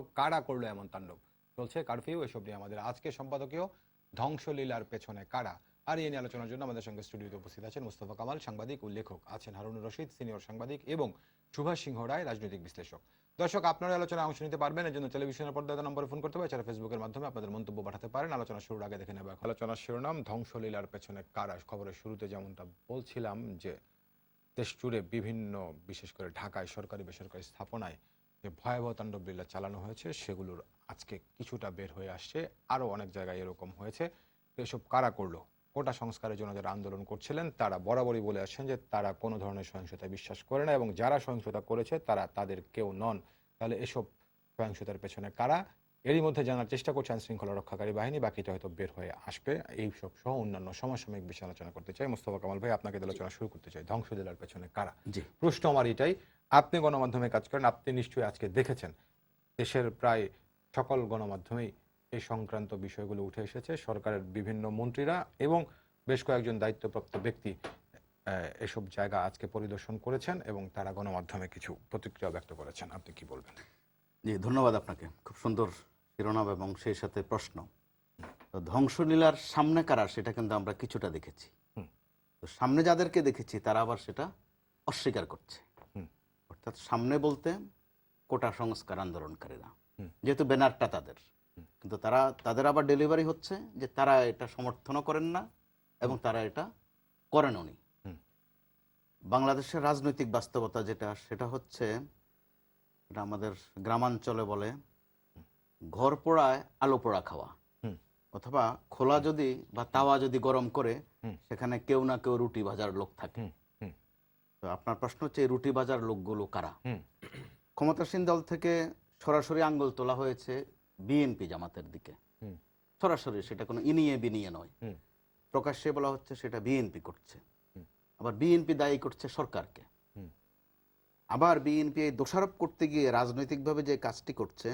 কারা করল এমন তাণ্ডব? চলছে কারফিউ এসব নিয়ে আমাদের আজকে সম্পাদকীয় ধ্বংসলীলার পেছনে কারা? আর এই নিয়ে আলোচনার জন্য আমাদের সঙ্গে স্টুডিওতে উপস্থিত আছেন মুস্তফা কামাল, সাংবাদিক ও লেখক আছেন হারুনুর রশিদ, সিনিয়র সাংবাদিক এবং সুভাষ সিংহ রায়, রাজনৈতিক বিশ্লেষক। দর্শক, আপনারা আলোচনায় অংশ নিতে পারবেন। এর জন্য টেলিভিশনের পর্দায় নম্বরে ফোন করতে পারে এছাড়া ফেসবুকের মাধ্যমে আপনাদের মন্তব্য পাঠাতে পারেন। আলোচনা শুরুর আগে দেখে নেব আলোচনার শিরোনাম, ধ্বংসলীলার পেছনে কারা? খবরের শুরুতে যেমনটা বলছিলাম যে দেশ জুড়ে বিভিন্ন, বিশেষ করে ঢাকায় সরকারি বেসরকারি স্থাপনায় যে ভয়াবহ তাণ্ডব লীলা চালানো হয়েছে, সেগুলোর আজকে কিছুটা বের হয়ে আসছে। আরও অনেক জায়গায় এরকম হয়েছে। এসব কারা করল? কোটা সংস্কারের জন্য যারা আন্দোলন করছিলেন, তারা বরাবরই বলে আসছেন যে তারা কোনো ধরনের সহিংসতায় বিশ্বাস করে না এবং যারা সহিংসতা করেছে, তারা তাদের কেউ নন। তাহলে এসব সহিংসতার পেছনে কারা? এরই মধ্যে জানার চেষ্টা করছে আইন শৃঙ্খলা রক্ষাকারী বাহিনী। বাকিটা হয়তো বের হয়ে আসবে। এই সব সহ অন্যান্য সমসাময়িক বিষয়ে আলোচনা করতে চাই। মোস্তফা কামাল ভাই আপনাকে আলোচনা শুরু করতে চাই। ধ্বংস ধ্বংসলীলার পেছনে কারা? জি। প্রশ্ন আমার এটাই আপনি গণমাধ্যমে কাজ করেন আপনি নিশ্চয়ই আজকে দেখেছেন। দেশের প্রায় সকল গণমাধ্যমেই এই সংক্রান্ত বিষয়গুলো উঠে এসেছে। সরকারের বিভিন্ন মন্ত্রীরা এবং বেশ কয়েকজন দায়িত্বপ্রাপ্ত ব্যক্তি এসব জায়গা আজকে পরিদর্শন করেছেন এবং তারা গণমাধ্যমে কিছু প্রতিক্রিয়া ব্যক্ত করেছেন। আপনি কি বলবেন? জি ধন্যবাদ আপনাকে। খুব সুন্দর শিরোনাম এবং সেই সাথে প্রশ্ন। ধ্বংসলীলার সামনে কারা সেটা কিন্তু আমরা কিছুটা দেখেছি। তো সামনে যাদেরকে দেখেছি তারা আবার সেটা অস্বীকার করছে। অর্থাৎ সামনে বলতে কোটা সংস্কার আন্দোলনকারীরা। যেহেতু ব্যানারটা তাদের। কিন্তু তারা তাদের আবার ডেলিভারি হচ্ছে যে তারা এটা সমর্থনও করেন না এবং তারা এটা করেন উনি বাংলাদেশের রাজনৈতিক বাস্তবতা যেটা সেটা হচ্ছে এটা আমাদের গ্রামাঞ্চলে বলে ঘর পোড়ায় আলো পোড়া খাওয়া হুম। অথবা খোলা যদি বা তাওয়া যদি গরম করে। সেখানে কেউ না কেউ রুটি ভাজার লোক থাকে। তো আপনার প্রশ্ন হচ্ছে এই রুটি ভাজার লোকগুলো কারা হুম। ক্ষমতাসীন দল থেকে সরাসরি আঙ্গুল তোলা হয়েছে বিএনপি জামাতের দিকে হুম। সরাসরি সেটা কোনো ইনিয়ে বিনিয়ে নয় প্রকাশ্যে বলা হচ্ছে সেটা বিএনপি করছে আবার বিএনপি দায়ী করছে সরকারকে হুম। আবার বিএনপি এই দোষারোপ করতে গিয়ে রাজনৈতিকভাবে যে কাজটি করছে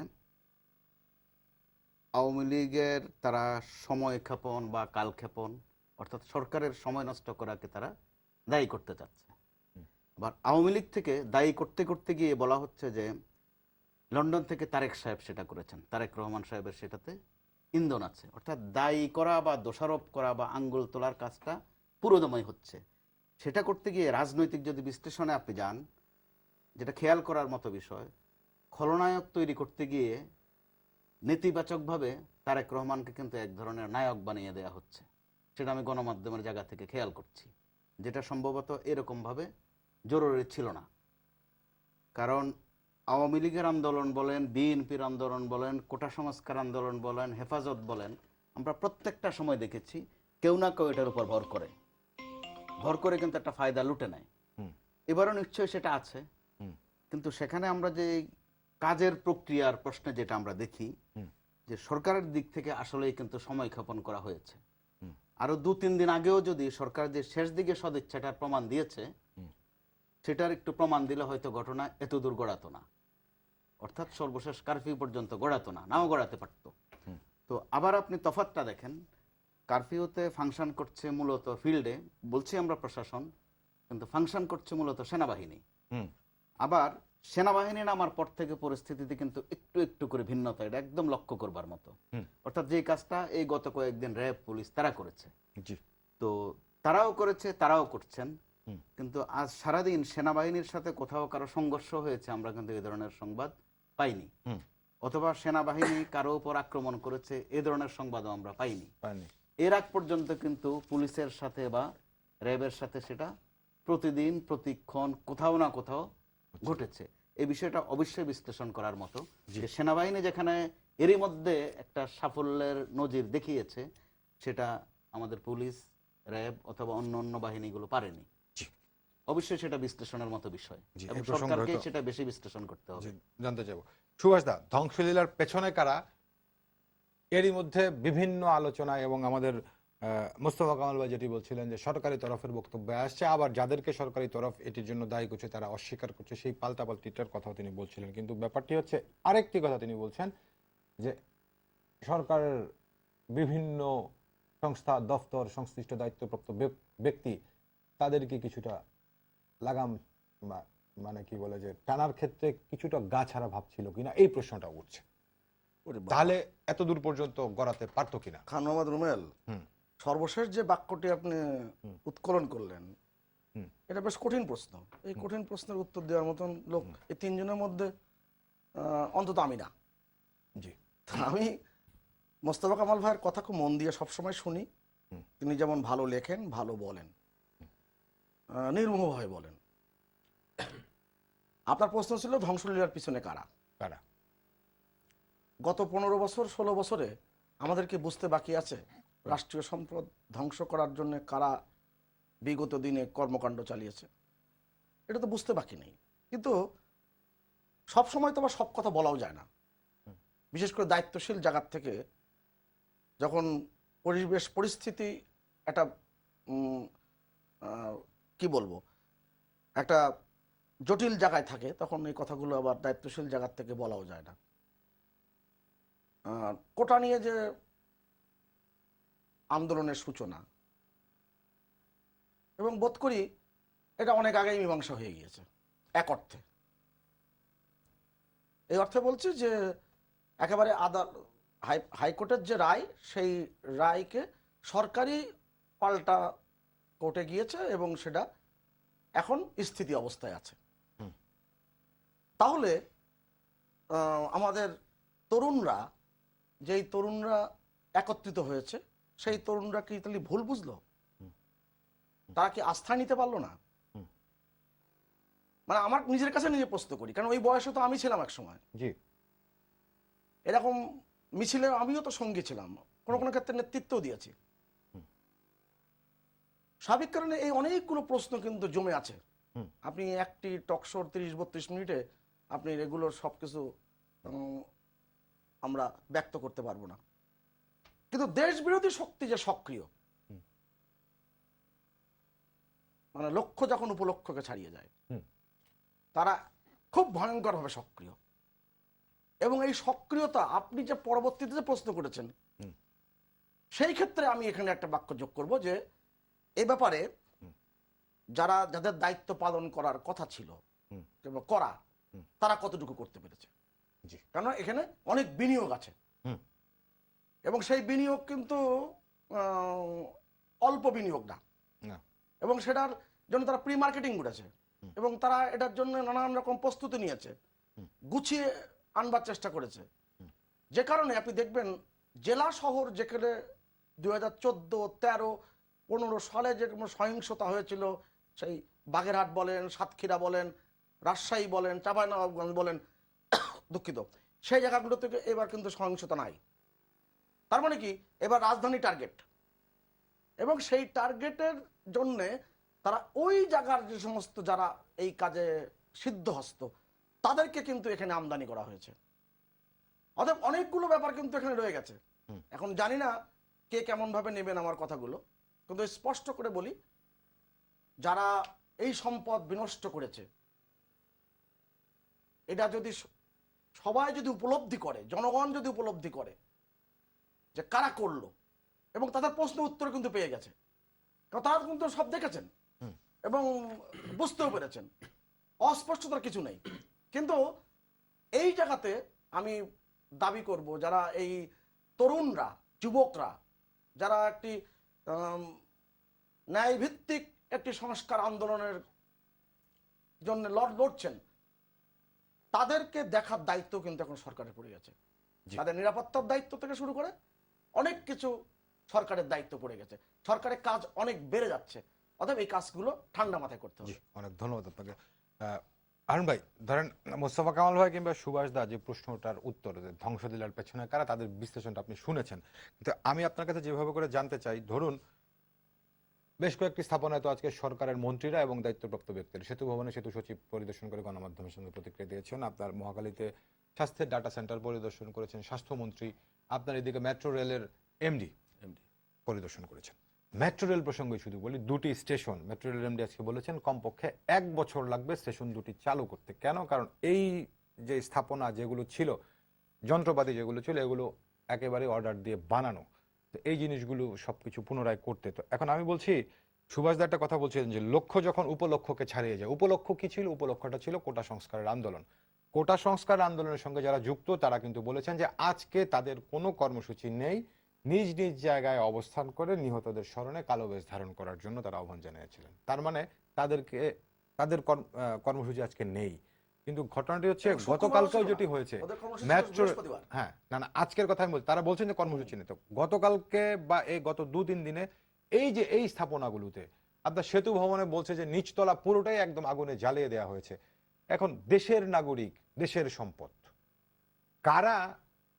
আওয়ামী লীগের তারা সময় ক্ষেপণ বা কাল ক্ষেপণ অর্থাৎ সরকারের সময় নষ্ট করাকে তারা দায়ী করতে চাচ্ছে। আবার আওয়ামী লীগ থেকে দায়ী করতে করতে গিয়ে বলা হচ্ছে যে লন্ডন থেকে তারেক সাহেব সেটা করেছেন। তারেক রহমান সাহেবের সেটাতে ইন্ধন আছে। অর্থাৎ দায়ী করা বা দোষারোপ করা বা আঙ্গুল তোলার কাজটা পুরোদময় হচ্ছে। সেটা করতে গিয়ে রাজনৈতিক যদি বিশ্লেষণে আপনি যান যেটা খেয়াল করার মতো বিষয় খলনায়ক তৈরি করতে গিয়ে নেতিবাচকভাবে তারেক রহমানকে কিন্তু এক ধরনের নায়ক বানিয়ে দেয়া হচ্ছে সেটা আমি গণমাধ্যমের জায়গা থেকে খেয়াল করছি যেটা সম্ভবত এরকমভাবে জরুরি ছিল না কারণ আওয়ামী লীগের আন্দোলন বলেন বিএনপির আন্দোলন বলেন কোটা সংস্কার আন্দোলন বলেন হেফাজত বলেন আমরা প্রত্যেকটা সময় দেখেছি কেউ না কেউ এটার উপর ভর করে ভর করে কিন্তু একটা ফায়দা লুটে নেয়। এবারও নিশ্চয়ই সেটা আছে। কিন্তু সেখানে আমরা যে কাজের প্রক্রিয়ার প্রশ্নে যেটা আমরা দেখি। যে সরকারের দিক থেকে আসলেই কিন্তু সময় ক্ষেপণ করা হয়েছে। আরও দু তিন দিন আগেও যদি সরকার যে শেষ দিকে সদিচ্ছাটার প্রমাণ দিয়েছে সেটার একটু প্রমাণ দিলে হয়তো ঘটনা এত দূর গড়াতো না। অর্থাৎ সর্বশেষ কারফিউ পর্যন্ত গড়াতো না নাও গড়াতে পারত। তো আবার আপনি তফাতটা দেখেন কারফিউতে ফাংশন করছে মূলত ফিল্ডে বলছি আমরা প্রশাসন কিন্তু ফাংশন করছে মূলত সেনাবাহিনী। আবার সেনাবাহিনী নামার পর থেকে পরিস্থিতিতে কিন্তু একটু একটু করে ভিন্নতা এটা একদম লক্ষ্য করবার মতো। অর্থাৎ যে কাজটা এই গত কয়েকদিন র্যাব পুলিশ তারা করেছে। তো তারাও করেছে তারাও করছেন। কিন্তু আজ সারাদিন সেনাবাহিনীর সাথে কোথাও কারও সংঘর্ষ হয়েছে আমরা কিন্তু এই ধরনের সংবাদ পাইনি। হুম। অথবা সেনাবাহিনী কারও উপর আক্রমণ করেছে এ ধরনের সংবাদও আমরা পাইনি। এর আগ পর্যন্ত কিন্তু পুলিশের সাথে বা র্যাবের সাথে সেটা প্রতিদিন প্রতিক্ষণ কোথাও না কোথাও ঘটেছে। এই বিষয়টা অবশ্যই বিশ্লেষণ করার মতো। যে সেনাবাহিনী যেখানে এরই মধ্যে একটা সাফল্যের নজির দেখিয়েছে সেটা আমাদের পুলিশ র্যাব অথবা অন্য অন্য বাহিনীগুলো পারেনি। অবশ্যই সেটা বিশ্লেষণের মতো বিষয়। এবং সরকারকে সেটা বেশি বিশ্লেষণ করতে হবে। জানতে চাইব। সুভাষ দা ধ্বংসলীলার পেছনে কারা? এরই মধ্যে বিভিন্ন আলোচনায় এবং আমাদের মোস্তফা কামাল ভাই যেটি বলছিলেন যে সরকারি তরফের বক্তব্য আসছে আবার যাদেরকে সরকারি তরফ এটির জন্য দায়ী করছে তারা অস্বীকার করছে সেই পাল্টাপাল্টিটার কথাও তিনি বলছিলেন। কিন্তু ব্যাপারটি হচ্ছে আরেকটি কথা তিনি বলছেন যে সরকারের বিভিন্ন সংস্থা দফতর সংশ্লিষ্ট দায়িত্বপ্রাপ্ত ব্যক- ব্যক্তি তাদেরকে কিছুটা লাগাম বা মানে কি বলে যে টানার ক্ষেত্রে কিছুটা গা ছাড়া ভাব ছিল কিনা এই প্রশ্নটা উঠছে। তাহলে এত দূর পর্যন্ত গড়াতে পারতো কিনা? খান মোহাম্মদ রুমেল। সর্বশেষ যে বাক্যটি আপনি উৎকলন করলেন এটা বেশ কঠিন প্রশ্ন। এই কঠিন প্রশ্নের উত্তর দেওয়ার মতন লোক এই তিনজনের মধ্যে অন্তত আমি না। জি। আমি মোস্তফা কামাল ভাইয়ের কথা খুব মন দিয়ে সবসময় শুনি। তিনি যেমন ভালো লেখেন ভালো বলেন। নির্মোহভাবে বলেন। আপনার প্রশ্ন ছিল ধ্বংসলীলার পিছনে কারা? কারা? গত পনেরো বছর ষোলো বছরে আমাদেরকে বুঝতে বাকি আছে? রাষ্ট্রীয় সম্পদ ধ্বংস করার জন্য কারা বিগত দিনে কর্মকাণ্ড চালিয়েছে, এটা তো বুঝতে বাকি নেই। কিন্তু সব সময় তো আবার সব কথা বলাও যায় না। বিশেষ করে দায়িত্বশীল জায়গার থেকে যখন পরিবেশ, পরিস্থিতি একটা কি বলব, একটা জটিল জায়গায় থাকে, তখন এই কথাগুলো আবার দায়িত্বশীল জায়গার থেকে বলাও যায় না। কোটা নিয়ে যে আন্দোলনের সূচনা। এবং বোধ করি এটা অনেক আগেই মীমাংসা হয়ে গিয়েছে এক অর্থে। এই অর্থে বলছি যে একেবারে আদাল হাই হাইকোর্টের যে রায় সেই রায়কে সরকারি পাল্টা কোর্টে গিয়েছে এবং সেটা এখন স্থিতি অবস্থায় আছে। তাহলে আমাদের তরুণরা যেই তরুণরা একত্রিত হয়েছে সেই তরুণরা কি তাহলে ভুল বুঝলো? তারা কি আস্থা নিতে পারল না। মানে আমার নিজের কাছে নিজে প্রশ্ন করি কারণ ওই বয়সে তো আমি ছিলাম এক সময়। জি। এরকম মিছিলে আমিও তো সঙ্গী ছিলাম কোনো কোনো ক্ষেত্রে নেতৃত্ব দিয়েছি। স্বাভাবিক কারণে এই অনেকগুলো প্রশ্ন কিন্তু জমে আছে। আপনি একটি টকশোর তিরিশ বত্রিশ মিনিটে আপনি রেগুলার সব কিছু আমরা ব্যক্ত করতে পারব না। কিন্তু দেশ বিরোধী শক্তি যে সক্রিয়। মানে লক্ষ্য যখন উপলক্ষকে ছাড়িয়ে যায়। তারা খুব ভয়ঙ্করভাবে সক্রিয় এবং এই সক্রিয়তা আপনি যে পরবর্তীতে যে প্রশ্ন করেছেন। সেই ক্ষেত্রে আমি এখানে একটা বাক্য যোগ করব যে এ ব্যাপারে যারা যাদের দায়িত্ব পালন করার কথা ছিল। করা। তারা কতটুকু করতে পেরেছে জি কেননা এখানে অনেক বিনিয়োগ আছে। এবং সেই বিনিয়োগ কিন্তু অল্প বিনিয়োগ না। এবং সেটার জন্য তারা প্রি মার্কেটিং করেছে এবং তারা এটার জন্য নানান রকম প্রস্তুতি নিয়েছে। গুছিয়ে আনবার চেষ্টা করেছে। যে কারণে আপনি দেখবেন জেলা শহর যেখানে দুই হাজার চোদ্দ তেরো পনেরো সালে যে কোনো সহিংসতা হয়েছিল সেই বাগেরহাট বলেন সাতক্ষীরা বলেন রাজশাহী বলেন চাঁপাইনবাবগঞ্জ বলেন দুঃখিত। সেই জায়গাগুলো থেকে এবার কিন্তু সহিংসতা নাই। তার মানে কি? এবার রাজধানী টার্গেট এবং সেই টার্গেটের জন্যে তারা ওই জায়গার যে সমস্ত যারা এই কাজে সিদ্ধহস্ত তাদেরকে কিন্তু এখানে আমদানি করা হয়েছে। অতএব অনেকগুলো ব্যাপার কিন্তু এখানে রয়ে গেছে। এখন জানি না কে কেমন ভাবে নেবেন আমার কথাগুলো কিন্তু স্পষ্ট করে বলি যারা এই সম্পদ বিনষ্ট করেছে এটা যদি সবাই যদি উপলব্ধি করে জনগণ যদি উপলব্ধি করে যে কারা করল? এবং তাদের প্রশ্ন উত্তর কিন্তু পেয়ে গেছে। কারণ তারা কিন্তু সব দেখেছেন। এবং বুঝতেও পেরেছেন। অস্পষ্টতার কিছু নেই। কিন্তু এই জায়গাতে আমি দাবি করব যারা এই তরুণরা যুবকরা যারা একটি ন্যায়ভিত্তিক একটি সংস্কার আন্দোলনের জন্য লড় লড়ছেন তাদেরকে দেখার দায়িত্ব কিন্তু এখন সরকারের পড়ে গেছে। তাদের নিরাপত্তার দায়িত্ব থেকে শুরু করে অনেক কিছু সরকারের দায়িত্ব পড়ে গেছে। সরকারের কাজ অনেক বেড়ে যাচ্ছে। অতএব এই কাজগুলো ঠান্ডা মাথায় করতে হবে। অনেক ধন্যবাদ আপনাকে। আহ, ভাই ধরেন মোস্তফা কামাল ভাই কিংবা সুভাষ দা যে প্রশ্নটার উত্তর যে ধ্বংসলীলার পেছনে কারা তাদের বিশ্লেষণটা আপনি শুনেছেন। কিন্তু আমি আপনার কাছে যেভাবে করে জানতে চাই ধরুন বেশ কয়েকটি স্থাপনায় তো আজকে সরকারের মন্ত্রীরা এবং দায়িত্বপ্রাপ্ত ব্যক্তিরা সেতু ভবনে সেতু সচিব পরিদর্শন করে গণমাধ্যমের সঙ্গে প্রতিক্রিয়া দিয়েছেন। আপনার মহাকালীতে স্বাস্থ্যের ডাটা সেন্টার পরিদর্শন করেছেন স্বাস্থ্যমন্ত্রী আপনার এদিকে মেট্রো রেলের এমডি এমডি পরিদর্শন করেছেন। মেট্রো রেল প্রসঙ্গে শুধু বলি দুটি স্টেশন মেট্রো রেল এমডি আজকে বলেছেন কমপক্ষে এক বছর লাগবে স্টেশন দুটি চালু করতে। কেন? কারণ এই যে স্থাপনা যেগুলো ছিল যন্ত্রপাতি যেগুলো ছিল এগুলো একেবারে অর্ডার দিয়ে বানানো। তো এই জিনিসগুলো সবকিছু পুনরায় করতে। তো এখন আমি বলছি সুভাষ দা একটা কথা বলছিলেন যে লক্ষ্য যখন উপলক্ষকে ছাড়িয়ে যায় উপলক্ষ কি ছিল? উপলক্ষটা ছিল কোটা সংস্কারের আন্দোলন। কোটা সংস্কার আন্দোলনের সঙ্গে যারা যুক্ত তারা কিন্তু বলেছেন যে আজকে তাদের কোনো কর্মসূচি নেই। নিজ নিজ জায়গায় অবস্থান করে নিহতদের স্মরণে কালো বেশ ধারণ করার জন্য তারা আহ্বান জানিয়েছিলেন। তার মানে তাদেরকে তাদের কর্মসূচি আজকে নেই। কিন্তু ঘটনাটি হচ্ছে গতকালকেও যেটি হয়েছে মেট্রো হ্যাঁ না না আজকের কথা আমি বলছি তারা বলছেন যে কর্মসূচি নেই। তো গতকালকে বা এই গত দু তিন দিনে এই যে এই স্থাপনাগুলোতে আপনার সেতু ভবনে বলছে যে নিচতলা পুরোটাই একদম আগুনে জ্বালিয়ে দেওয়া হয়েছে। এখন দেশের নাগরিক দেশের সম্পদ। কারা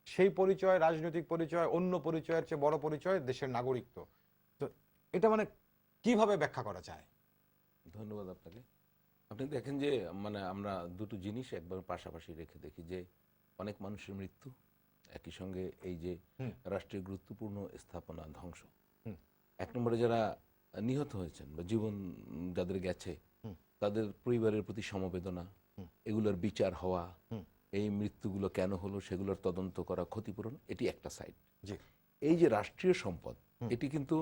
সেই পরিচয় রাজনৈতিক পরিচয় অন্য পরিচয়ের চেয়ে বড় পরিচয় দেশের নাগরিকত্ব তো? এটা মানে কীভাবে ব্যাখ্যা করা যায়? ধন্যবাদ আপনাকে। আপনি দেখেন যে মানে আমরা দুটো জিনিস একবার পাশাপাশি রেখে দেখি যে অনেক মানুষের মৃত্যু একই সঙ্গে এই যে হুম। রাষ্ট্রীয় গুরুত্বপূর্ণ স্থাপনা ধ্বংস। এক নম্বরে যারা নিহত হয়েছেন বা জীবন যাদের গেছে তাদের পরিবারের প্রতি সমবেদনা। এগুলোর বিচার হওয়া। এই মৃত্যুগুলো কেন হলো সেগুলোর তদন্ত করা ক্ষতিপূরণ এটি একটা সাইড। এই যে রাষ্ট্রীয় সম্পদ এটি কিন্তু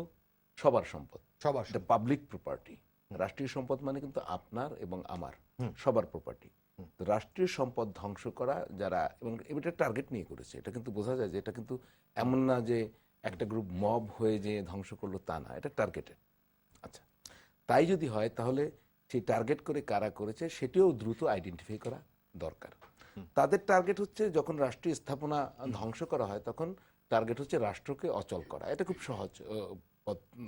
সবার সম্পদ। সবার পাবলিক প্রপার্টি রাষ্ট্রীয় সম্পদ মানে কিন্তু আপনার এবং আমার সবার প্রপার্টি রাষ্ট্রীয় সম্পদ ধ্বংস করা যারা এবং এটা টার্গেট নিয়ে করেছে এটা কিন্তু বোঝা যায় যে এটা কিন্তু এমন না যে একটা গ্রুপ মব হয়ে যে ধ্বংস করল তা না এটা টার্গেটেড আচ্ছা তাই যদি হয় তাহলে সেই টার্গেট করে কারা করেছে সেটিও দ্রুত আইডেন্টিফাই করা দরকার। তাদের টার্গেট হচ্ছে যখন রাষ্ট্রীয় স্থাপনা ধ্বংস করা হয় তখন টার্গেট হচ্ছে রাষ্ট্রকে অচল করা। এটা খুব সহজ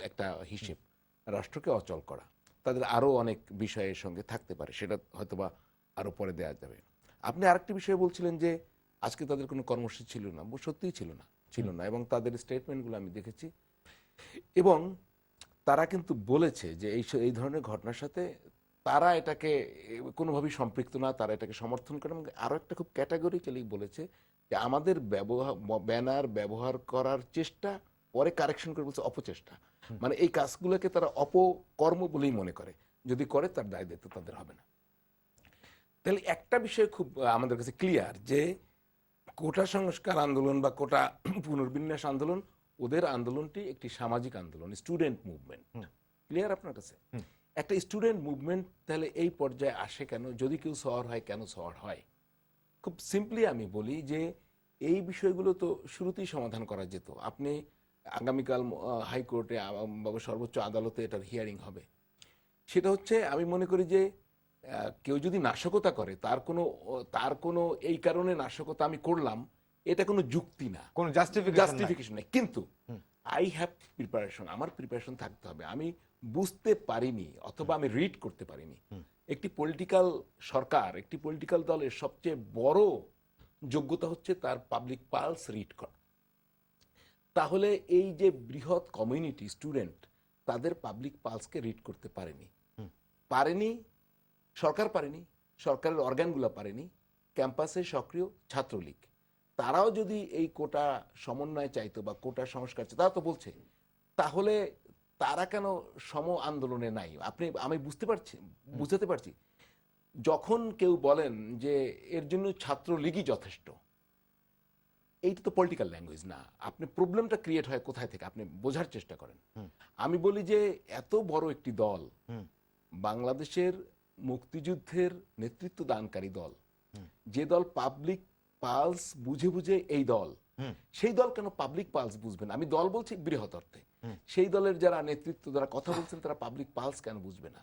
একটা হিসেব। রাষ্ট্রকে অচল করা। তাদের আরও অনেক বিষয়ের সঙ্গে থাকতে পারে, সেটা হয়তোবা আরও পরে দেওয়া যাবে। আপনি আরেকটি বিষয় বলছিলেন যে আজকে তাদের কোনো কর্মসূচি ছিল না সত্যিই ছিল না ছিল না এবং তাদের স্টেটমেন্টগুলো আমি দেখেছি। এবং তারা কিন্তু বলেছে যে এই এই ধরনের ঘটনার সাথে তারা এটাকে কোনোভাবেই সম্পৃক্ত না তারা এটাকে সমর্থন করে। এবং আরও একটা খুব ক্যাটাগরিক্যালি বলেছে যে আমাদের ব্যবহার ব্যানার ব্যবহার করার চেষ্টা পরে কারেকশন করে বলছে অপচেষ্টা। মানে এই কাজগুলোকে তারা অপকর্ম বলেই মনে করে। যদি করে তার দায় দায়িত্ব তাদের হবে না। তাহলে একটা বিষয় খুব আমাদের কাছে ক্লিয়ার যে কোটা সংস্কার আন্দোলন বা কোটা পুনর্বিন্যাস আন্দোলন ওদের আন্দোলনটি একটি সামাজিক আন্দোলন স্টুডেন্ট মুভমেন্ট ক্লিয়ার আপনার কাছে। একটা স্টুডেন্ট মুভমেন্ট তাহলে এই পর্যায়ে আসে কেন? যদি কেউ শহর হয় কেন শহর হয়? খুব সিম্পলি আমি বলি যে এই বিষয়গুলো তো শুরুতেই সমাধান করা যেত। আপনি আগামীকাল হাইকোর্টে বা সর্বোচ্চ আদালতে এটার হিয়ারিং হবে। সেটা হচ্ছে আমি মনে করি যে কেউ যদি নাশকতা করে তার কোনো তার কোনো এই কারণে নাশকতা আমি করলাম এটা কোনো যুক্তি না। কোনো জাস্টিফিকেশন জাস্টিফিকেশন নেই। কিন্তু। আই হ্যাভ প্রিপারেশন আমার প্রিপারেশন থাকতে হবে। আমি বুঝতে পারিনি অথবা আমি রিড করতে পারিনি। একটি পলিটিক্যাল সরকার একটি পলিটিক্যাল দলের সবচেয়ে বড় যোগ্যতা হচ্ছে তার পাবলিক পালস রিড করা। তাহলে এই যে বৃহৎ কমিউনিটি স্টুডেন্ট তাদের পাবলিক পালসকে রিড করতে পারেনি। পারেনি সরকার পারেনি সরকারের অর্গানগুলো পারেনি ক্যাম্পাসে সক্রিয় ছাত্রলীগ। তারাও যদি এই কোটা সমন্বয় চাইতো বা কোটা সংস্কার চাইতো তারা তো বলছে তাহলে তারা কেন সম আন্দোলনে নাই? আপনি আমি বুঝতে পারছি বুঝতে পারছি। যখন কেউ বলেন যে এর জন্য ছাত্রলীগই যথেষ্ট এইটা তো পলিটিক্যাল ল্যাঙ্গুয়েজ না। আপনি প্রবলেমটা ক্রিয়েট হয় কোথায় থেকে? আপনি বোঝার চেষ্টা করেন। আমি বলি যে এত বড় একটি দল। বাংলাদেশের মুক্তিযুদ্ধের নেতৃত্ব দানকারী দল যে দল পাবলিক পালস বুঝে বুঝে এই দল। সেই দল কেন পাবলিক পালস বুঝবে না? আমি দল বলছি বৃহৎ অর্থে। সেই দলের যারা নেতৃত্ব যারা কথা বলছেন তারা পাবলিক পালস কেন বুঝবে না?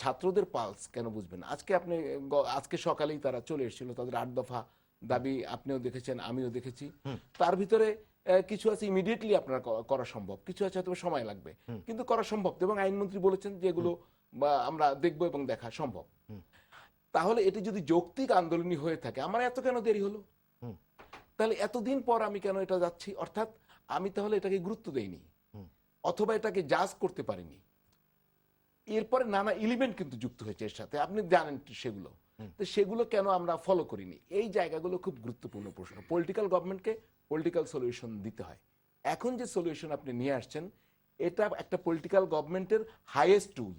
ছাত্রদের পালস কেন বুঝবে না? আজকে আপনি আজকে সকালেই তারা চলে এসেছিল। তাদের আট দফা দাবি আপনিও দেখেছেন আমিও দেখেছি। তার ভিতরে কিছু আছে ইমিডিয়েটলি আপনার করা সম্ভব। কিছু আছে হয়তো সময় লাগবে। কিন্তু করা সম্ভব। এবং আইনমন্ত্রী বলেছেন যে এগুলো আমরা দেখব এবং দেখা সম্ভব। তাহলে এটি যদি যৌক্তিক আন্দোলনই হয়ে থাকে আমার এত কেন দেরি হলো? তাহলে এতদিন পর আমি কেন এটা যাচ্ছি? অর্থাৎ আমি তাহলে এটাকে গুরুত্ব দেইনি অথবা এটাকে জাজ করতে পারিনি। এরপরে নানা এলিমেন্ট কিন্তু যুক্ত হয়েছে এর সাথে। আপনি জানেন সেগুলো। তো সেগুলো কেন আমরা ফলো করিনি? এই জায়গাগুলো খুব গুরুত্বপূর্ণ প্রশ্ন। পলিটিক্যাল গভর্নমেন্টকে পলিটিক্যাল সলিউশন দিতে হয়। এখন যে সলিউশন আপনি নিয়ে আসছেন এটা একটা পলিটিক্যাল গভর্নমেন্টের হাইয়েস্ট টুল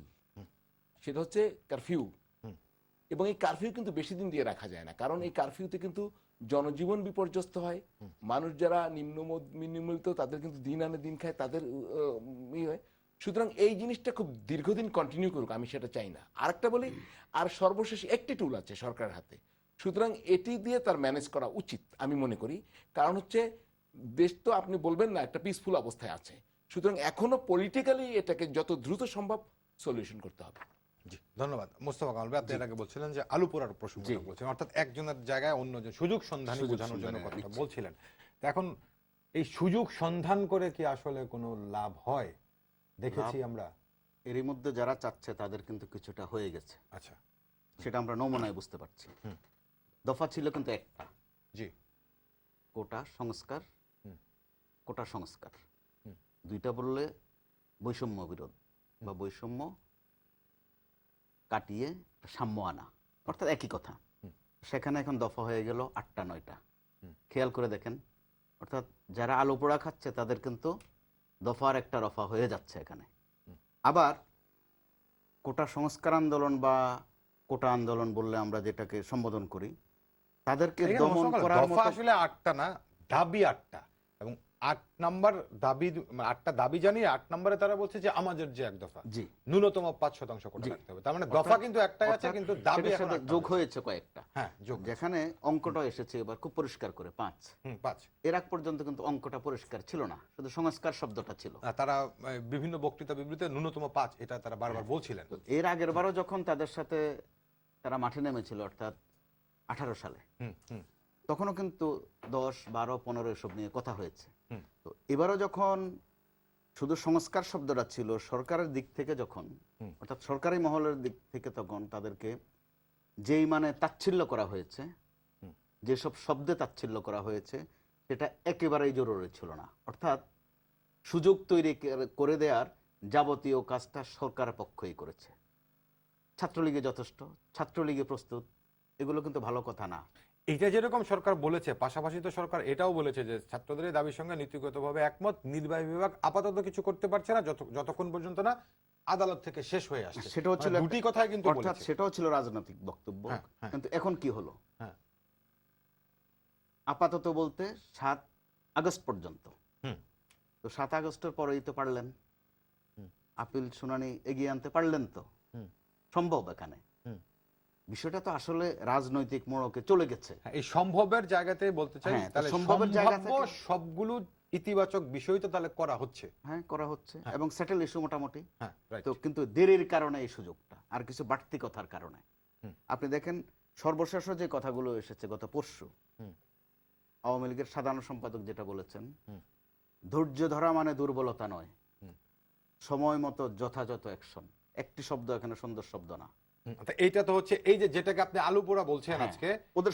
সেটা হচ্ছে কারফিউ। এবং এই কারফিউ কিন্তু বেশি দিন দিয়ে রাখা যায় না। কারণ এই কারফিউতে কিন্তু জনজীবন বিপর্যস্ত হয়। মানুষ যারা নিম্ন নিম্নমিত তাদের কিন্তু দিন আনে দিন খায়, তাদের হয়। সুতরাং এই জিনিসটা খুব দীর্ঘদিন কন্টিনিউ করুক, আমি সেটা চাই না। আরেকটা বলি, আর সর্বশেষ একটি টুল আছে সরকারের হাতে। সুতরাং এটি দিয়ে তার ম্যানেজ করা উচিত, আমি মনে করি। কারণ হচ্ছে, দেশ তো আপনি বলবেন না, একটা পিসফুল অবস্থায় আছে। সুতরাং এখনও পলিটিক্যালি এটাকে যত দ্রুত সম্ভব সলিউশন করতে হবে। ধন্যবাদ। মোস্তফা কামাল আপনি এর আগে বলছিলেন যে আলু পোড়ার বলছেন অর্থাৎ একজনের জায়গায় অন্য যে সুযোগ সন্ধানী বোঝানোর জন্য কথাটা বলছিলেন। এখন এই সুযোগ সন্ধান করে কি আসলে কোনো লাভ হয়? দেখেছি আমরা। এরই মধ্যে যারা চাচ্ছে তাদের কিন্তু কিছুটা হয়ে গেছে। আচ্ছা। সেটা আমরা নমুনায় বুঝতে পারছি। দফা ছিল কিন্তু একটা। জি। কোটা সংস্কার। কোটা সংস্কার। দুইটা বললে বৈষম্য বিরোধ বা বৈষম্য কাটিয়ে সাম্য আনা। অর্থাৎ একই কথা। সেখানে এখন দফা হয়ে গেল আটটা নয়টা। খেয়াল করে দেখেন। অর্থাৎ যারা আলু পোড়া খাচ্ছে তাদের কিন্তু দফার একটা রফা হয়ে যাচ্ছে এখানে। আবার কোটা সংস্কার আন্দোলন বা কোটা আন্দোলন বললে আমরা যেটাকে সম্বোধন করি তাদেরকে দমন করার মতো আসলে আটটা না দাবি আটটা। আট নাম্বার দাবি মানে আটটা দাবি জানিয়ে আট নম্বরে তারা বলছে যে আমাদের যে এক দফা জি। ন্যূনতম পাঁচ শতাংশ করে রাখতে হবে। তার মানে দফা কিন্তু একটাই আছে কিন্তু দাবি যোগ হয়েছে। কয়েকটা। হ্যাঁ যোগ যেখানে অঙ্কটা এসেছে এবার খুব পরিষ্কার করে পাঁচ। হুম পাঁচ। এর আগ পর্যন্ত কিন্তু অঙ্কটা পরিষ্কার ছিল না শুধু সংস্কার শব্দটা ছিল। আর তারা বিভিন্ন বক্তৃতা বিবৃতিতে ন্যূনতম পাঁচ এটা তারা বারবার বলছিলেন। তো এর আগের বারও যখন তাদের সাথে তারা মাঠে নেমেছিল অর্থাৎ আঠারো সালে হুম হুম। তখনও কিন্তু দশ বারো পনেরো এসব নিয়ে কথা হয়েছে। তো এবারও যখন শুধু সংস্কার শব্দটা ছিল সরকারের দিক থেকে যখন। অর্থাৎ সরকারি মহলের দিক থেকে তখন তাদেরকে যেই মানে তাচ্ছিল্য করা হয়েছে। যেসব শব্দে তাচ্ছিল্য করা হয়েছে সেটা একেবারেই জরুরি ছিল না অর্থাৎ সুযোগ তৈরি করে- করে দেওয়ার যাবতীয় কাজটা সরকারের পক্ষই করেছে ছাত্রলীগে যথেষ্ট ছাত্রলীগে প্রস্তুত এগুলো কিন্তু ভালো কথা না এটা যেরকম সরকার বলেছে পাশাপাশি তো সরকার এটাও বলেছে যে ছাত্রদের দাবির সঙ্গে নীতিগতভাবে একমত নির্বাহী বিভাগ আপাতত কিছু করতে পারছে না যতক্ষণ পর্যন্ত না আদালত থেকে শেষ হয়ে আসছে সেটা হচ্ছিল মানে দুটি কথাই কিন্তু অর্থাৎ সেটাও ছিল রাজনৈতিক বক্তব্য হ্যাঁ, হ্যাঁ। কিন্তু এখন কি হলো হ্যাঁ। আপাতত বলতে সাত আগস্ট পর্যন্ত হুম। তো সাত আগস্টের পরেই তো পারলেন আপিল শুনানি এগিয়ে আনতে পারলেন তো হুম। সম্ভব এখানে। বিষয়টা তো আসলে রাজনৈতিক মোড়কে চলে গেছে। হ্যাঁ, এই সম্ভবের জায়গাতে বলতে চাই হ্যাঁ, তাহলে সম্ভবের জায়গা সবগুলো ইতিবাচক বিষয় তো তাহলে করা হচ্ছে। হ্যাঁ করা হচ্ছে। হ্যাঁ। এবং সেটেল ইস্যু মোটামুটি। হ্যাঁ তো কিন্তু দেরির কারণে এই সুযোগটা আর কিছু বাড়তি কথার কারণে। আপনি দেখেন সর্বশেষ যে কথাগুলো এসেছে গত পরশু আওয়ামী লীগের সাধারণ সম্পাদক যেটা বলেছেন ধৈর্য ধরা মানে দুর্বলতা নয়। সময় মতো যথাযথ অ্যাকশন একটি শব্দ এখানে সুন্দর শব্দ না। এইটা তো হচ্ছে এই যে যেটাকে আপনি আলু পোড়া বলছেন হ্যাঁ, আজকে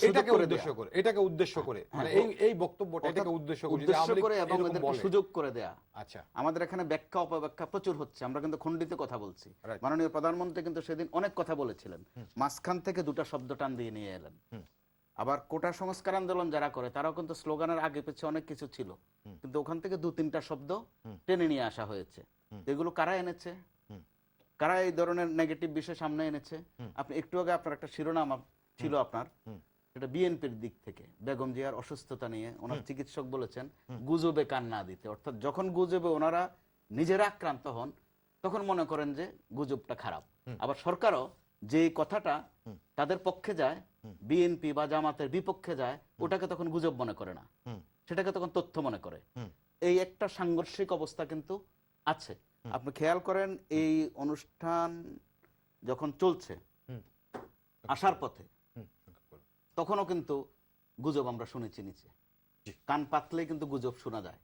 এটাকে উদ্দেশ্য করে এটাকে উদ্দেশ্য করে। হ্যাঁ, মানে এই এই বক্তব্যটা এটাকে উদ্দেশ্য করে উদ্দেশ্য করে এবং এরকম সুযোগ করে দেয়া। আচ্ছা। আমাদের এখানে ব্যাখ্যা অপব্যাখ্যা প্রচুর হচ্ছে আমরা কিন্তু খণ্ডিত কথা বলছি. মাননীয় প্রধানমন্ত্রী কিন্তু সেদিন অনেক কথা বলেছিলেন। মাঝখান থেকে দুটো শব্দ টান দিয়ে নিয়ে এলেন। আবার কোটা সংস্কার আন্দোলন যারা করে তারাও কিন্তু স্লোগানের আগে পিছে অনেক কিছু ছিল। কিন্তু ওখান থেকে দু তিনটা শব্দ টেনে নিয়ে আসা হয়েছে। এগুলো কারা এনেছে। কারা এই ধরনের নেগেটিভ বিষয় সামনে এনেছে? আপনি একটু আগে আপনার একটা শিরোনাম ছিল আপনার। এটা বিএনপির দিক থেকে। বেগম জিয়ার অসুস্থতা নিয়ে ওনার চিকিৎসক বলেছেন গুজবে কান না দিতে। অর্থাৎ যখন গুজবে ওনারা নিজেরা আক্রান্ত হন তখন মনে করেন যে গুজবটা খারাপ। আবার সরকারও যে কথাটা তাদের পক্ষে যায় বিএনপি বা জামাতের বিপক্ষে যায় ওটাকে তখন গুজব মনে করে না। সেটাকে তখন তথ্য মনে করে। এই একটা সাংঘর্ষিক অবস্থা কিন্তু আছে। আপনি খেয়াল করেন এই অনুষ্ঠান যখন চলছে আসার পথে তখনও কিন্তু গুজব আমরা শুনেছি নিচে। কান পাতলেই কিন্তু গুজব শোনা যায়।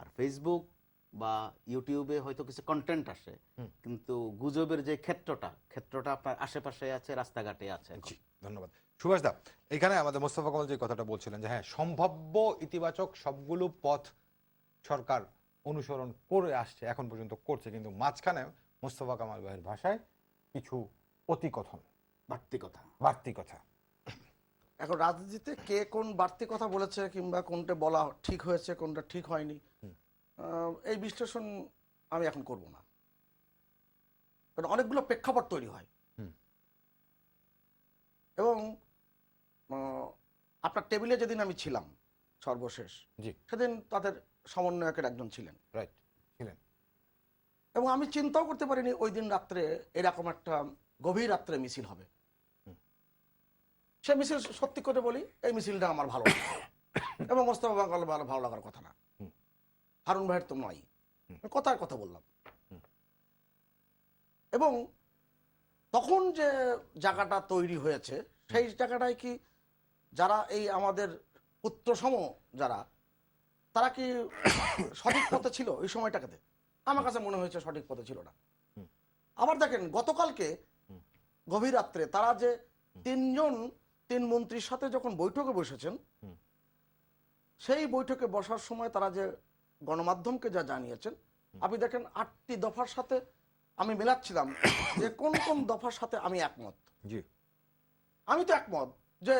আর ফেসবুক বা ইউটিউবে হয়তো কিছু কন্টেন্ট আসে কিন্তু গুজবের যে ক্ষেত্রটা ক্ষেত্রটা আপনার আশেপাশে আছে রাস্তাঘাটে আছে ধন্যবাদ। সুভাষ দা এখানে আমাদের মোস্তফা কামাল যে কথাটা বলছিলেন যে হ্যাঁ সম্ভাব্য ইতিবাচক সবগুলো পথ সরকার অনুসরণ করে আসছে এখন পর্যন্ত করছে কিন্তু মাঝখানে মোস্তফা কামাল ভাইয়ের ভাষায় কিছু অতিকথন। বাড়তি কথা। বাড়তি কথা। এখন রাজনীতিতে কে কোন বাড়তি কথা বলেছে কিংবা কোনটা বলা ঠিক হয়েছে কোনটা ঠিক হয়নি এই বিশ্লেষণ আমি এখন করব না। কারণ অনেকগুলো প্রেক্ষাপট তৈরি হয়। এবং আপনার টেবিলে যেদিন আমি ছিলাম সর্বশেষ। জি। সেদিন তাদের সমন্বয়কের একজন ছিলেন। রাইট ছিলেন। এবং আমি চিন্তাও করতে পারিনি ওই দিন রাত্রে এরকম একটা গভীর রাত্রে মিছিল হবে। সে মিছিল সত্যি করে বলি এই মিছিলটা আমার ভালো এবং মোস্তফা বাঙ্গাল ভালো ভালো লাগার কথা না। হারুন ভাইয়ের তো নয়। কথার কথা বললাম। এবং তখন যে জায়গাটা তৈরি হয়েছে সেই জায়গাটায় কি যারা এই আমাদের পুত্রসম যারা তারা কি সঠিক পথে ছিল এই সময়টাকে আমার কাছে মনে হয়েছে সঠিক পথে ছিল না। আবার দেখেন গতকালকে গভীর রাত্রে তারা যে তিনজন তিন মন্ত্রীর সাথে যখন বৈঠকে বসেছেন সেই বৈঠকে বসার সময় তারা যে গণমাধ্যমকে যা জানিয়েছেন আপনি দেখেন আটটি দফার সাথে আমি মেলাচ্ছিলাম যে কোন কোন দফার সাথে আমি একমত। জি। আমি তো একমত যে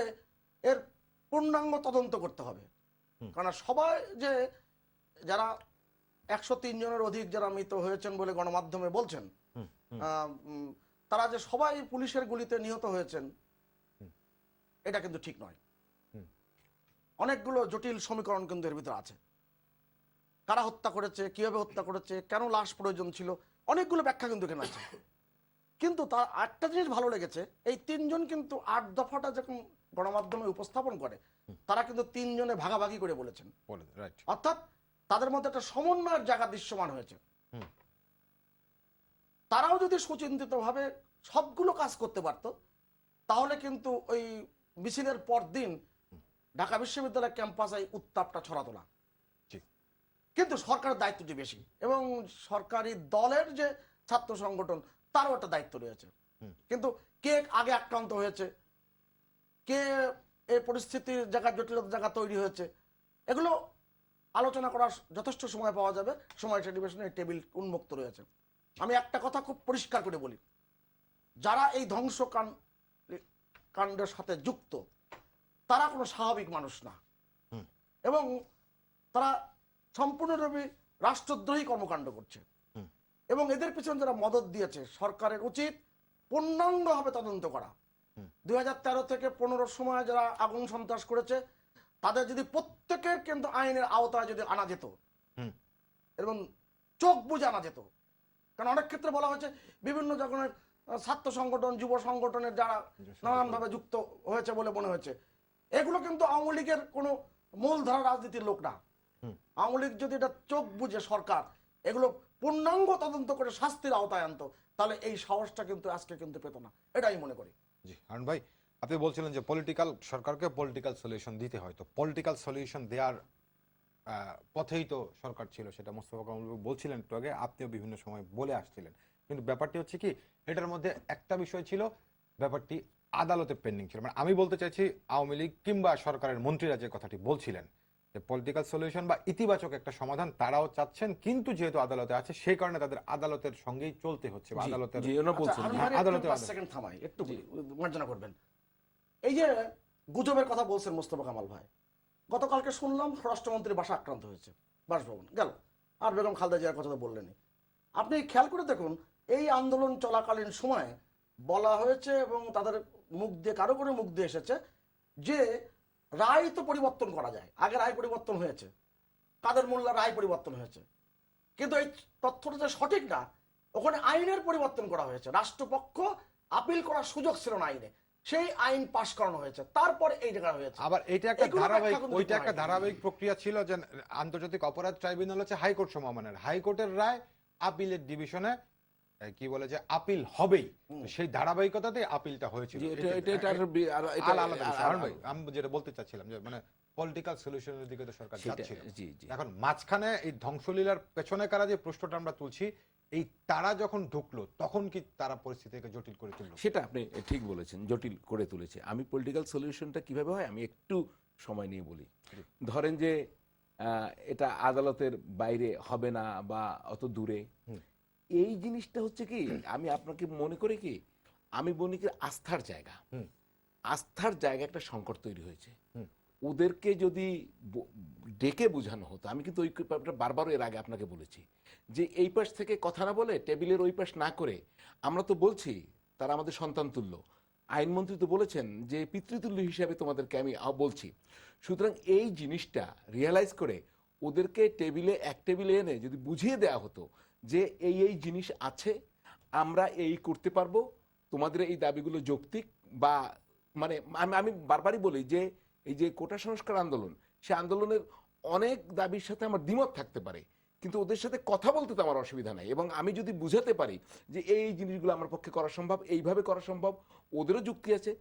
এর পূর্ণাঙ্গ তদন্ত করতে হবে। কারণ সবাই যে যারা একশো তিন জনের অধিক যারা মৃত হয়েছেন বলে গণমাধ্যমে বলছেন তারা যে সবাই পুলিশের গুলিতে নিহত হয়েছেন এটা কিন্তু ঠিক নয়। অনেকগুলো জটিল সমীকরণ কিন্তু এর ভিতরে আছে। কারা হত্যা করেছে কীভাবে হত্যা করেছে কেন লাশ প্রয়োজন ছিল অনেকগুলো ব্যাখ্যা কিন্তু এখানে আছে। কিন্তু তার একটা জিনিস ভালো লেগেছে এই তিনজন কিন্তু আট দফাটা যখন গণমাধ্যমে উপস্থাপন করে তারা কিন্তু তিনজনে ভাগাভাগি করে বলেছেন। অর্থাৎ তাদের মধ্যে একটা সমন্বয়ের জায়গা দৃশ্যমান হয়েছে। তারাও যদি সুচিন্তিতভাবে সবগুলো কাজ করতে পারতো তাহলে কিন্তু ওই মিছিলের পর দিন ঢাকা বিশ্ববিদ্যালয় ক্যাম্পাসে উত্তাপটা ছড়াতো না। কিন্তু সরকারের দায়িত্বটি বেশি এবং সরকারি দলের যে ছাত্র সংগঠন তারও একটা দায়িত্ব রয়েছে। কিন্তু কে আগে আক্রান্ত হয়েছে কে এই পরিস্থিতির জায়গা জটিলতার জায়গা তৈরি হয়েছে এগুলো আলোচনা করার যথেষ্ট সময় পাওয়া যাবে। সময় টেলিভিশনের টেবিল উন্মুক্ত রয়েছে। আমি একটা কথা খুব পরিষ্কার করে বলি। যারা এই ধ্বংস কাণ্ডের সাথে যুক্ত তারা কোনো স্বাভাবিক মানুষ না। এবং তারা সম্পূর্ণরূপে রাষ্ট্রদ্রোহী কর্মকাণ্ড করছে। এবং এদের পিছনে যারা মদত দিয়েছে সরকারের উচিত পূর্ণাঙ্গভাবে তদন্ত করা। দুই হাজার তেরো থেকে পনেরোর সময় যারা আগুন সন্ত্রাস করেছে তাদের যদি প্রত্যেকের কিন্তু আইনের আওতায় যদি আনা যেত এবং চোখ বুঝে আনা যেত কারণ অনেক ক্ষেত্রে বলা হয়েছে বিভিন্ন ধরনের আহ, ছাত্র সংগঠন যুব সংগঠনের যারা নানানভাবে যুক্ত হয়েছে বলে মনে হয়েছে এগুলো কিন্তু আওয়ামী লীগের কোনো মূলধারা রাজনীতির লোক না। আওয়ামী লীগ যদি এটা চোখ বুঝে সরকার এগুলো পূর্ণাঙ্গ তদন্ত করে শাস্তির আওতায় আনতো তাহলে এই সাহসটা কিন্তু আজকে কিন্তু পেত না। এটাই মনে করি। জি, হারুন ভাই, আপনি বলছিলেন যে পলিটিক্যাল সরকারকে পলিটিক্যাল সলিউশন দিতে হয়। তো পলিটিক্যাল সলিউশন দেওয়ার পথেই তো সরকার ছিল, সেটা মোস্তফা কামাল বলছিলেন একটু আগে, আপনিও বিভিন্ন সময় বলে আসছিলেন। কিন্তু ব্যাপারটি হচ্ছে কি, এটার মধ্যে একটা বিষয় ছিল, ব্যাপারটি আদালতে পেন্ডিং ছিল। মানে আমি বলতে চাইছি, আওয়ামী লীগ কিংবা সরকারের মন্ত্রীরা যে কথাটি বলছিলেন যে পলিটিক্যাল সলিউশন বা ইতিবাচক একটা সমাধান তারাও চাচ্ছেন কিন্তু যেহেতু আদালতে আছে সেই কারণে তাদের আদালতের সঙ্গেই চলতে হচ্ছে বা আদালতের আচ্ছা, বলছেন। আমি যে- ভাই একটু আদালতে। সেকেন্ড থামাই একটু মার্জনা করবেন। এই যে গুজবের কথা বলছেন মোস্তফা কামাল ভাই গতকালকে শুনলাম স্বরাষ্ট্রমন্ত্রীর বাসা আক্রান্ত হয়েছে বাসভবন গেল। আর বেগম খালদা জিয়ার কথা তো বললেনই। আপনি খেয়াল করে দেখুন এই আন্দোলন চলাকালীন সময়ে বলা হয়েছে এবং তাদের মুখ দিয়ে কারও করে মুখ দিয়ে এসেছে যে রায় তো পরিবর্তন করা যায়। আগে রায় পরিবর্তন হয়েছে। কাদের মোল্লা রায় পরিবর্তন হয়েছে। কিন্তু এই তথ্যটা যে সঠিক না ওখানে আইনের পরিবর্তন করা হয়েছে। রাষ্ট্রপক্ষ আপিল করার সুযোগ ছিল না আইনে। সেই আইন পাশ করানো হয়েছে। তারপর এই জায়গা হয়েছে। আবার এটা একটা ধারাবাহিক ওইটা একটা ধারাবাহিক প্রক্রিয়া ছিল যে আন্তর্জাতিক অপরাধ ট্রাইব্যুনাল হচ্ছে হাইকোর্ট সমমানের। হাইকোর্টের রায় আপিলের ডিভিশনে কি বলে যে আপিল হবেই। সেই ধারাবাহিকতাতে আপিলটা হয়েছিল। আমি যেটা বলতে চাচ্ছিলাম যে মানে পলিটিক্যাল সলিউশনের দিকে তো সরকার যাচ্ছিল। জি, জি। এখন মাঝখানে এই ধ্বংসলীলার পেছনে কারা যে প্রশ্নটা আমরা তুলছি এই তারা যখন ঢুকলো তখন কি তারা পরিস্থিতিকে জটিল করে তুললো? সেটা আপনি ঠিক বলেছেন জটিল করে তুলেছে। আমি পলিটিক্যাল সলিউশনটা কীভাবে হয় আমি একটু সময় নিয়ে বলি। ধরেন যে আহ, এটা আদালতের বাইরে হবে না বা অত দূরে। এই জিনিসটা হচ্ছে কি আমি আপনাকে মনে করি কি আমি বলি কি আস্থার জায়গা। আস্থার জায়গা একটা সংকট তৈরি হয়েছে। ওদেরকে যদি ডেকে বোঝানো হতো আমি কিন্তু ওই ব্যাপারটা বারবার এর আগে আপনাকে বলেছি যে এই পাশ থেকে কথা না বলে টেবিলের ওই পাশ না করে আমরা তো বলছি তারা আমাদের সন্তান তুল্য। আইনমন্ত্রী তো বলেছেন যে পিতৃতুল্য হিসাবে তোমাদেরকে আমি বলছি। সুতরাং এই জিনিসটা রিয়েলাইজ করে ওদেরকে টেবিলে এক টেবিলে এনে যদি বুঝিয়ে দেওয়া হতো যে এই এই জিনিস আছে, আমরা এই করতে পারব, তোমাদের এই দাবিগুলো যৌক্তিক বা মানে আমি বারবারই বলি যে এই যে কোটা সংস্কার আন্দোলন, সে আন্দোলনের অনেক দাবির সাথে আমার দ্বিমত থাকতে পারে, কিন্তু ওদের সাথে কথা বলতে তো আমার অসুবিধা নাই। এবং আমি যদি বুঝাতে পারি যে এই জিনিসগুলো আমার পক্ষে করা সম্ভব, এইভাবে করা সম্ভব, ওদেরও যুক্তি আছে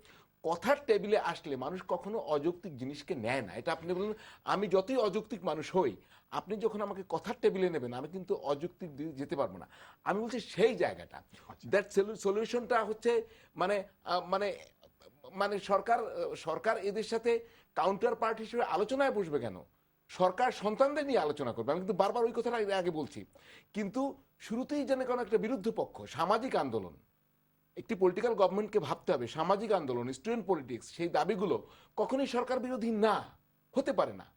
কথার টেবিলে আসলে মানুষ কখনো অযৌক্তিক জিনিসকে নেয় না। এটা আপনি বলুন আমি যতই অযৌক্তিক মানুষ হই আপনি যখন আমাকে কথার টেবিলে নেবেন আমি কিন্তু অযৌক্তিক দিকে যেতে পারব না। আমি বলছি সেই জায়গাটা। দ্যাট সলিউশনটা হচ্ছে মানে মানে মানে সরকার সরকার এদের সাথে কাউন্টার পার্ট হিসেবে আলোচনায় বসবে কেন? সরকার সন্তানদের নিয়ে আলোচনা করবে। আমি কিন্তু বারবার ওই কথাটা আগে বলছি। কিন্তু শুরুতেই যেন কোনো একটা বিরুদ্ধ পক্ষ সামাজিক আন্দোলন একটি পলিটিক্যাল গভর্নমেন্টকে ভাবতে হবে সামাজিক আন্দোলন স্টুডেন্ট পলিটিক্স সেই দাবিগুলো কখনোই সরকার বিরোধী না হতে পারে না।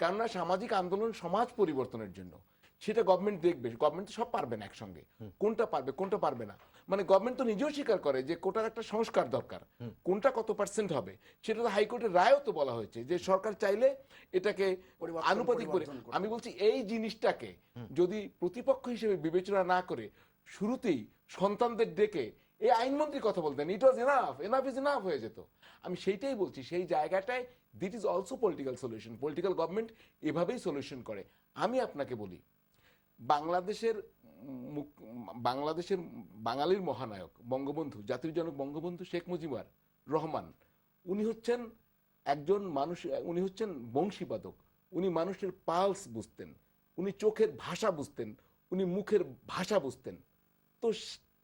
কেননা সামাজিক আন্দোলন সমাজ পরিবর্তনের জন্য সেটা গভর্নমেন্ট দেখবে গভর্নমেন্ট সব পারবে না একসঙ্গে। কোনটা পারবে কোনটা পারবে না। মানে গভর্নমেন্ট তো নিজেও স্বীকার করে যে কোটার একটা সংস্কার দরকার। কোনটা কত পার্সেন্ট হবে সেটা তো হাইকোর্টের রায়ও তো বলা হয়েছে যে সরকার চাইলে এটাকে আনুপাতিক করে আমি বলছি এই জিনিসটাকে যদি প্রতিপক্ষ হিসেবে বিবেচনা না করে শুরুতেই সন্তানদের ডেকে এই আইনমন্ত্রী কথা বলতেন it was enough enough is enough হয়ে যেত। আমি সেইটাই বলছি, সেই জায়গাটায় that is also political solution political government এভাবেই সলিউশন করে। আমি আপনাকে বলি, বাংলাদেশের বাংলাদেশের বাঙালির মহানায়ক, বঙ্গবন্ধু, জাতির জনক বঙ্গবন্ধু শেখ মুজিবুর রহমান, উনি হচ্ছেন একজন মানুষ, উনি হচ্ছেন বংশীবাদক। উনি মানুষের পালস বুঝতেন, উনি চোখের ভাষা বুঝতেন, উনি মুখের ভাষা বুঝতেন। তো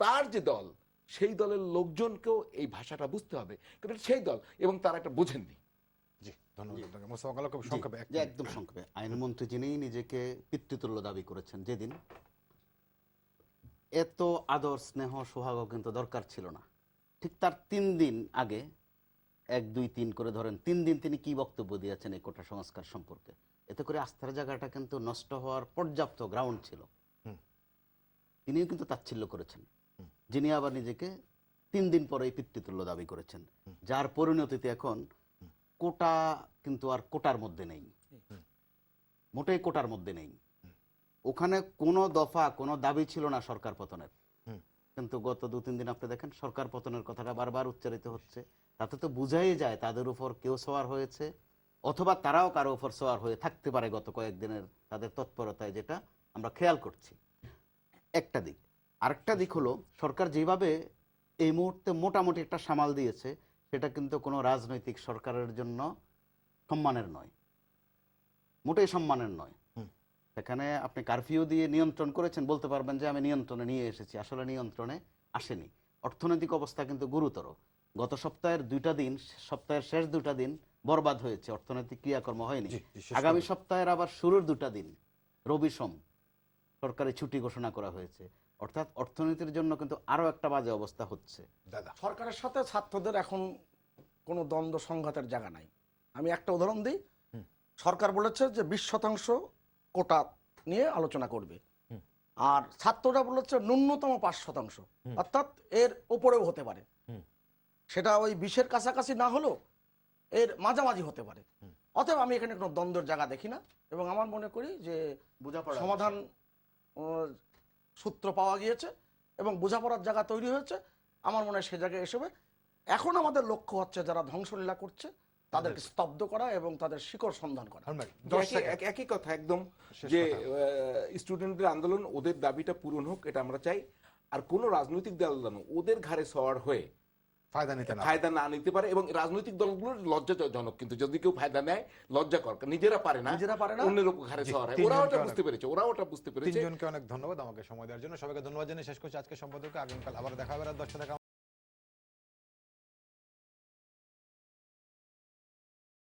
তার যে দল সেই দলের লোকজনকেও এই ভাষাটা বুঝতে হবে কারণ সেই দল এবং তারা এটা বোঝেননি। জি ধন্যবাদ সংক্ষেপে। একদম সংক্ষেপে। আইনমন্ত্রী যিনি নিজেকে পিতৃতুল্য দাবি করেছেন যেদিন এত আদর স্নেহ সোহাগ কিন্তু দরকার ছিল না। ঠিক তার তিন দিন আগে এক দুই তিন করে ধরেন তিন দিন তিনি কি বক্তব্য দিয়েছেন এই কোটা সংস্কার সম্পর্কে? এতে করে আস্থার জায়গাটা কিন্তু নষ্ট হওয়ার পর্যাপ্ত গ্রাউন্ড ছিল। হুম। তিনিও কিন্তু তাচ্ছিল্য করেছেন। যিনি আবার নিজেকে তিন দিন পরেই পিতৃতুল্য দাবি করেছেন। যার পরিণতিতে এখন কোটা কিন্তু আর কোটার মধ্যে নেই। মোটেই কোটার মধ্যে নেই। ওখানে কোনো দফা, কোনো দাবি ছিল না সরকার পতনের। কিন্তু গত দু, তিন দিন আপনি দেখেন, সরকার পতনের কথাটা বারবার উচ্চারিত হচ্ছে। তাতে তো বুঝাই যায় তাদের উপর কেউ সওয়ার হয়েছে, অথবা তারাও কারও উপর সওয়ার হয়ে থাকতে পারে গত কয়েকদিনের তাদের তৎপরতায়, যেটা আমরা খেয়াল করছি। একটা দিক। আরেকটা দিক হলো সরকার যেভাবে এই মুহূর্তে মোটামুটি একটা সামাল দিয়েছে সেটা কিন্তু কোনো রাজনৈতিক সরকারের জন্য সম্মানের নয়। মোটেই সম্মানের নয়। সেখানে আপনি কারফিউ দিয়ে নিয়ন্ত্রণ করেছেন বলতে পারবেন যে আমি নিয়ন্ত্রণে নিয়ে এসেছি আসলে নিয়ন্ত্রণে আসেনি। অর্থনৈতিক অবস্থা কিন্তু গুরুতর। গত সপ্তাহের দুইটা দিন সপ্তাহের শেষ দুটা দিন বরবাদ হয়েছে অর্থনৈতিক ক্রিয়াকর্ম হয়নি। আগামী সপ্তাহের আবার শুরুর দুটা দিন রবি সোম সরকারি ছুটি ঘোষণা করা হয়েছে। অর্থাৎ অর্থনীতির জন্য কিন্তু আরও একটা বাজে অবস্থা হচ্ছে। দাদা। সরকারের সাথে ছাত্রদের এখন কোনো দ্বন্দ্ব সংঘাতের জায়গা নাই। আমি একটা উদাহরণ দিই। সরকার বলেছে যে বিশ শতাংশ কোটা নিয়ে আলোচনা করবে। আর ছাত্ররা বলেছে ন্যূনতম পাঁচ শতাংশ। অর্থাৎ এর উপরেও হতে পারে। সেটা ওই বিশের কাছাকাছি না হলেও এর মাঝামাঝি হতে পারে। অতএব আমি এখানে কোনো দ্বন্দ্বের জায়গা দেখি না। এবং আমার মনে করি যে সমাধান সূত্র পাওয়া গিয়েছে এবং বোঝাপড়ার জায়গা তৈরি হয়েছে। আমার মনে হয় সে জায়গায় এসবে এখন আমাদের লক্ষ্য হচ্ছে যারা ধ্বংসলীলা করছে তাদেরকে স্তব্ধ করা এবং তাদের শিকড় সন্ধান করা। একই- কথা একদম যে স্টুডেন্টদের আন্দোলন ওদের দাবিটা পূরণ হোক এটা আমরা চাই। আর কোন রাজনৈতিক দল যেন ওদের ঘাড়ে সওয়ার হয়ে ফায়দা নিতে না ফায়দা না নিতে পারে এবং রাজনৈতিক দলগুলোর লজ্জাজনক কিন্তু যদি কেউ ফায়দা নেয় লজ্জা কর নিজেরা পারে না। নিজেরা পারে না। অন্যের উপর ঘাড়ে হয়। তিনজনকে ওরা ওটা বুঝতে পেরেছে ওরা ওটা বুঝতে পেরেছে। তিনজনকে অনেক ধন্যবাদ আমাকে সময় দেওয়ার জন্য। সবাইকে ধন্যবাদ জানিয়ে শেষ করছি আজকে সম্পাদক আগামীকাল আবার দেখা হবে রাত দশটা থেকে।